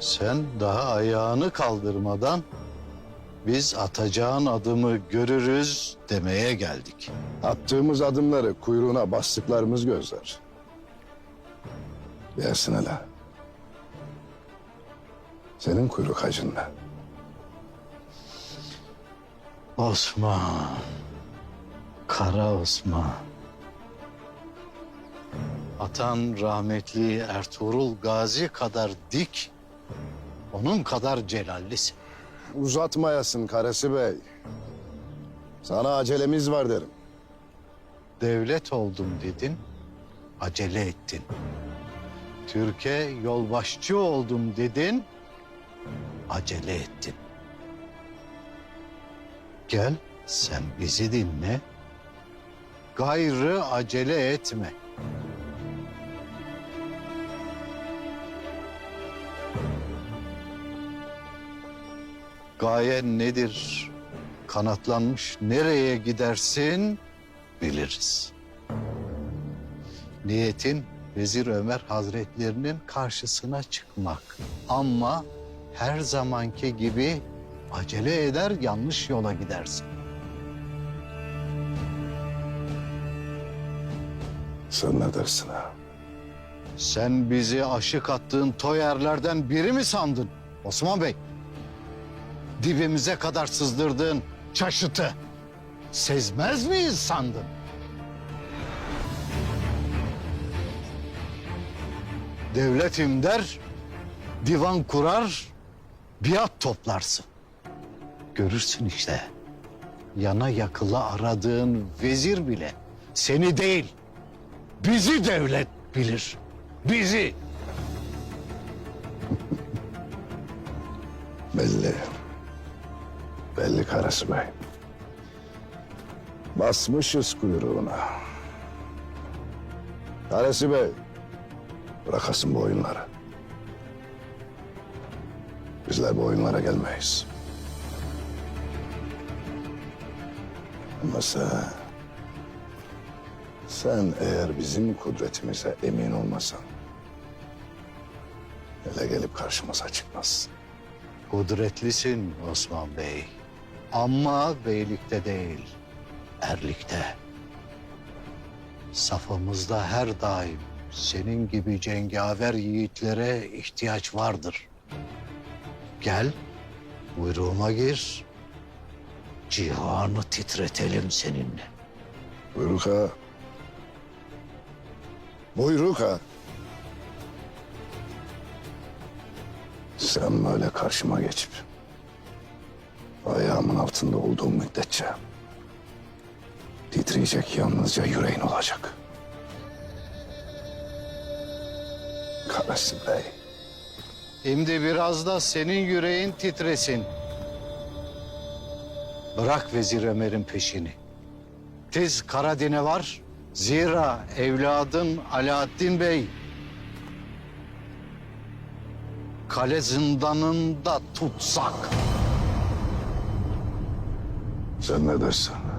Sen daha ayağını kaldırmadan biz atacağın adımı görürüz demeye geldik. Attığımız adımları kuyruğuna bastıklarımız gözler. Gelsin hele. Senin kuyruk acınla. Osman. Kara Osman. Atan rahmetli Ertuğrul Gazi kadar dik, onun kadar celallisin. Uzatmayasın Karesi Bey. Sana acelemiz var derim. Devlet oldum dedin, acele ettin. Türkiye yolbaşçı oldum dedin, acele ettin. Gel sen bizi dinle, gayrı acele etme. Gayen nedir? Kanatlanmış nereye gidersin biliriz. Niyetin Vezir Ömer Hazretlerinin karşısına çıkmak. Ama her zamanki gibi acele eder yanlış yola gidersin. Sen ne dersin ha? Sen bizi aşık attığın toyerlerden biri mi sandın Osman Bey? Dibimize kadar sızdırdığın çaşıtı sezmez miyiz sandın? Devletim der, divan kurar, biat toplarsın. Görürsün işte. Yana yakıla aradığın vezir bile seni değil, bizi devlet bilir. Bizi. Belli. Belli Karesi Bey. Basmışız kuyruğuna. Karesi Bey. Bırakasın bu oyunları. Bizler bu oyunlara gelmeyiz. Ama sen... Sen eğer bizim kudretimize emin olmasan... ...hele gelip karşımıza çıkmazsın. Kudretlisin Osman Bey. Ama beylikte değil, erlikte. Safımızda her daim senin gibi cengaver yiğitlere ihtiyaç vardır. Gel, buyruğuma gir. Cihanı titretelim seninle. Buyruk ha. Buyruk ha. Sen böyle karşıma geçip ayağımın altında olduğum müddetçe titreyecek yalnızca yüreğin olacak. Karası Bey. Şimdi biraz da senin yüreğin titresin. Bırak Vezir Ömer'in peşini. Tez Karadin'e var. Zira evladın Alaaddin Bey kale zindanında tutsak. Sen ne dersen.